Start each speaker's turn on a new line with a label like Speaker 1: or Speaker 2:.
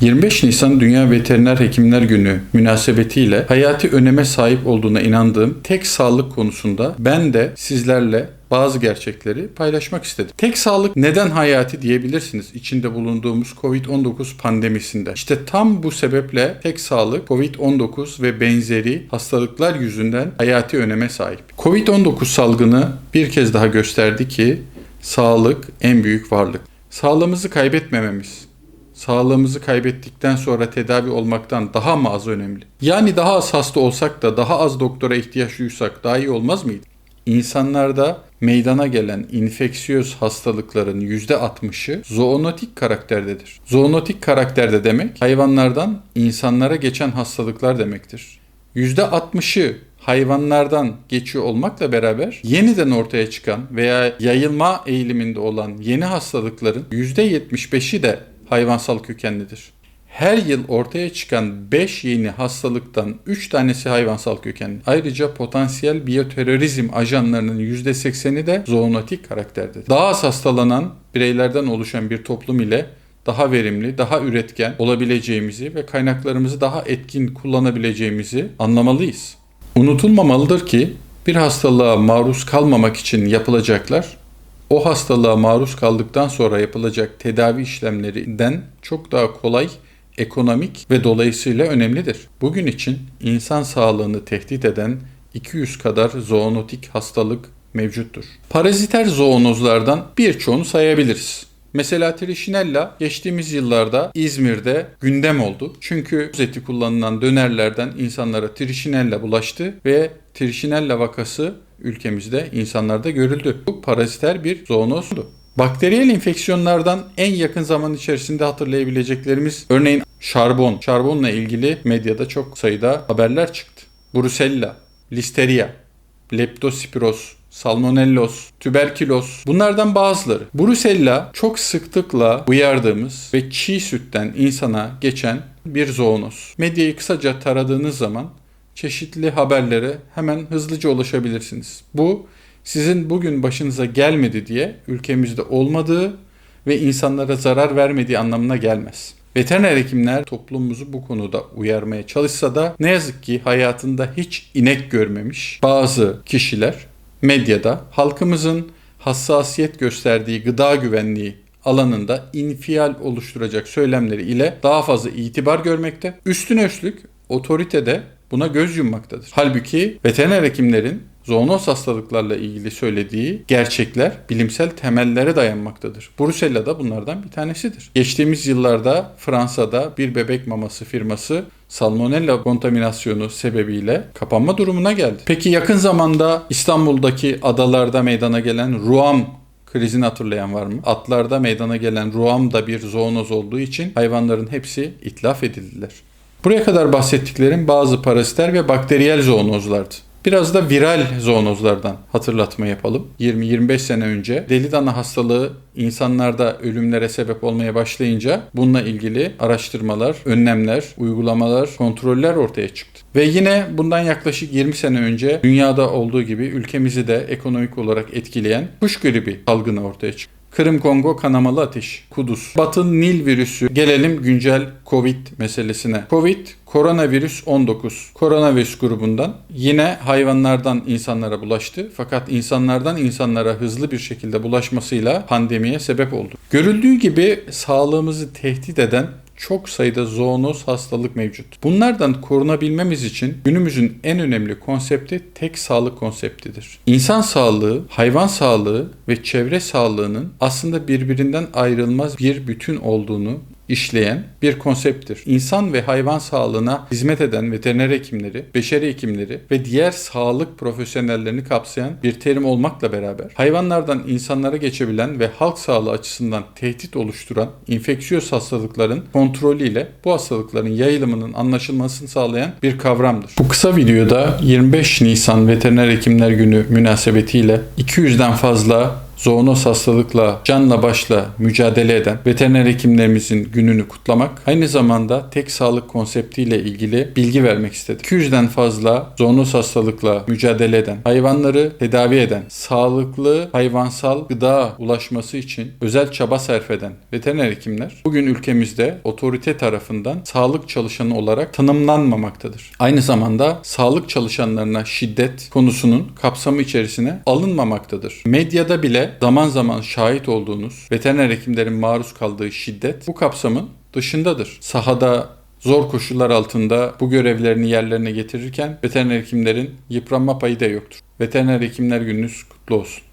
Speaker 1: 25 Nisan Dünya Veteriner Hekimler Günü münasebetiyle hayati öneme sahip olduğuna inandığım tek sağlık konusunda ben de sizlerle bazı gerçekleri paylaşmak istedim. Tek sağlık neden hayati diyebilirsiniz içinde bulunduğumuz Covid-19 pandemisinde. İşte tam bu sebeple tek sağlık Covid-19 ve benzeri hastalıklar yüzünden hayati öneme sahip. Covid-19 salgını bir kez daha gösterdi ki sağlık en büyük varlık. Sağlığımızı kaybetmememiz, sağlığımızı kaybettikten sonra tedavi olmaktan daha mı az önemli? Yani daha az hasta olsak da daha az doktora ihtiyaç duysak daha iyi olmaz mıydı? İnsanlarda meydana gelen infeksiyöz hastalıkların %60'ı zoonotik karakterdedir. Zoonotik karakterde demek hayvanlardan insanlara geçen hastalıklar demektir. %60'ı hayvanlardan geçiyor olmakla beraber yeniden ortaya çıkan veya yayılma eğiliminde olan yeni hastalıkların %75'i de hayvansal kökenlidir. Her yıl ortaya çıkan 5 yeni hastalıktan 3 tanesi hayvansal kökenli. Ayrıca potansiyel biyoterörizm ajanlarının %80'i de zoonotik karakterdedir. Daha az hastalanan bireylerden oluşan bir toplum ile daha verimli, daha üretken olabileceğimizi ve kaynaklarımızı daha etkin kullanabileceğimizi anlamalıyız. Unutulmamalıdır ki bir hastalığa maruz kalmamak için yapılacaklar o hastalığa maruz kaldıktan sonra yapılacak tedavi işlemlerinden çok daha kolay, ekonomik ve dolayısıyla önemlidir. Bugün için insan sağlığını tehdit eden 200 kadar zoonotik hastalık mevcuttur. Paraziter zoonozlardan birçoğunu sayabiliriz. Mesela Trichinella geçtiğimiz yıllarda İzmir'de gündem oldu. Çünkü eti kullanılan dönerlerden insanlara Trichinella bulaştı ve Trichinella vakası ülkemizde insanlarda görüldü. Bu paraziter bir zoonozdu. Bakteriyel enfeksiyonlardan en yakın zaman içerisinde hatırlayabileceklerimiz örneğin şarbon. Şarbonla ilgili medyada çok sayıda haberler çıktı. Brusella, Listeria, Leptospiroz, Salmonellos, tüberküloz bunlardan bazıları. Brusella çok sıklıkla uyardığımız ve çiğ sütten insana geçen bir zoonoz. Medyayı kısaca taradığınız zaman çeşitli haberlere hemen hızlıca ulaşabilirsiniz. Bu sizin bugün başınıza gelmedi diye ülkemizde olmadığı ve insanlara zarar vermediği anlamına gelmez. Veteriner hekimler toplumumuzu bu konuda uyarmaya çalışsa da ne yazık ki hayatında hiç inek görmemiş bazı kişiler medyada halkımızın hassasiyet gösterdiği gıda güvenliği alanında infial oluşturacak söylemleri ile daha fazla itibar görmekte. Üstüne üstlük otoritede buna göz yummaktadır. Halbuki veteriner hekimlerin zoonoz hastalıklarla ilgili söylediği gerçekler bilimsel temellere dayanmaktadır. Brusella da bunlardan bir tanesidir. Geçtiğimiz yıllarda Fransa'da bir bebek maması firması salmonella kontaminasyonu sebebiyle kapanma durumuna geldi. Peki yakın zamanda İstanbul'daki adalarda meydana gelen Ruam krizini hatırlayan var mı? Atlarda meydana gelen Ruam da bir zoonoz olduğu için hayvanların hepsi itlaf edildiler. Buraya kadar bahsettiklerim bazı paraziter ve bakteriyel zoonozlardı. Biraz da viral zoonozlardan hatırlatma yapalım. 20-25 sene önce deli dana hastalığı insanlarda ölümlere sebep olmaya başlayınca bununla ilgili araştırmalar, önlemler, uygulamalar, kontroller ortaya çıktı. Ve yine bundan yaklaşık 20 sene önce dünyada olduğu gibi ülkemizi de ekonomik olarak etkileyen kuş gribi salgını ortaya çıktı. Kırım Kongo kanamalı ateş, Kudüs, Batı Nil virüsü. Gelelim güncel Covid meselesine. Covid koronavirüs 19. Koronavirüs grubundan yine hayvanlardan insanlara bulaştı. Fakat insanlardan insanlara hızlı bir şekilde bulaşmasıyla pandemiye sebep oldu. Görüldüğü gibi sağlığımızı tehdit eden çok sayıda zoonoz hastalık mevcut. Bunlardan korunabilmemiz için günümüzün en önemli konsepti tek sağlık konseptidir. İnsan sağlığı, hayvan sağlığı ve çevre sağlığının aslında birbirinden ayrılmaz bir bütün olduğunu işleyen bir konsepttir. İnsan ve hayvan sağlığına hizmet eden veteriner hekimleri, beşeri hekimleri ve diğer sağlık profesyonellerini kapsayan bir terim olmakla beraber hayvanlardan insanlara geçebilen ve halk sağlığı açısından tehdit oluşturan infeksiyöz hastalıkların kontrolüyle bu hastalıkların yayılımının anlaşılmasını sağlayan bir kavramdır. Bu kısa videoda 25 Nisan Veteriner Hekimler Günü münasebetiyle 200'den fazla zoonoz hastalıkla canla başla mücadele eden veteriner hekimlerimizin gününü kutlamak, aynı zamanda tek sağlık konseptiyle ilgili bilgi vermek istedik. 200'den fazla zoonoz hastalıkla mücadele eden, hayvanları tedavi eden, sağlıklı hayvansal gıda ulaşması için özel çaba sarf eden veteriner hekimler bugün ülkemizde otorite tarafından sağlık çalışanı olarak tanımlanmamaktadır. Aynı zamanda sağlık çalışanlarına şiddet konusunun kapsamı içerisine alınmamaktadır. Medyada bile zaman zaman şahit olduğunuz veteriner hekimlerin maruz kaldığı şiddet bu kapsamın dışındadır. Sahada zor koşullar altında bu görevlerini yerlerine getirirken veteriner hekimlerin yıpranma payı da yoktur. Veteriner hekimler gününüz kutlu olsun.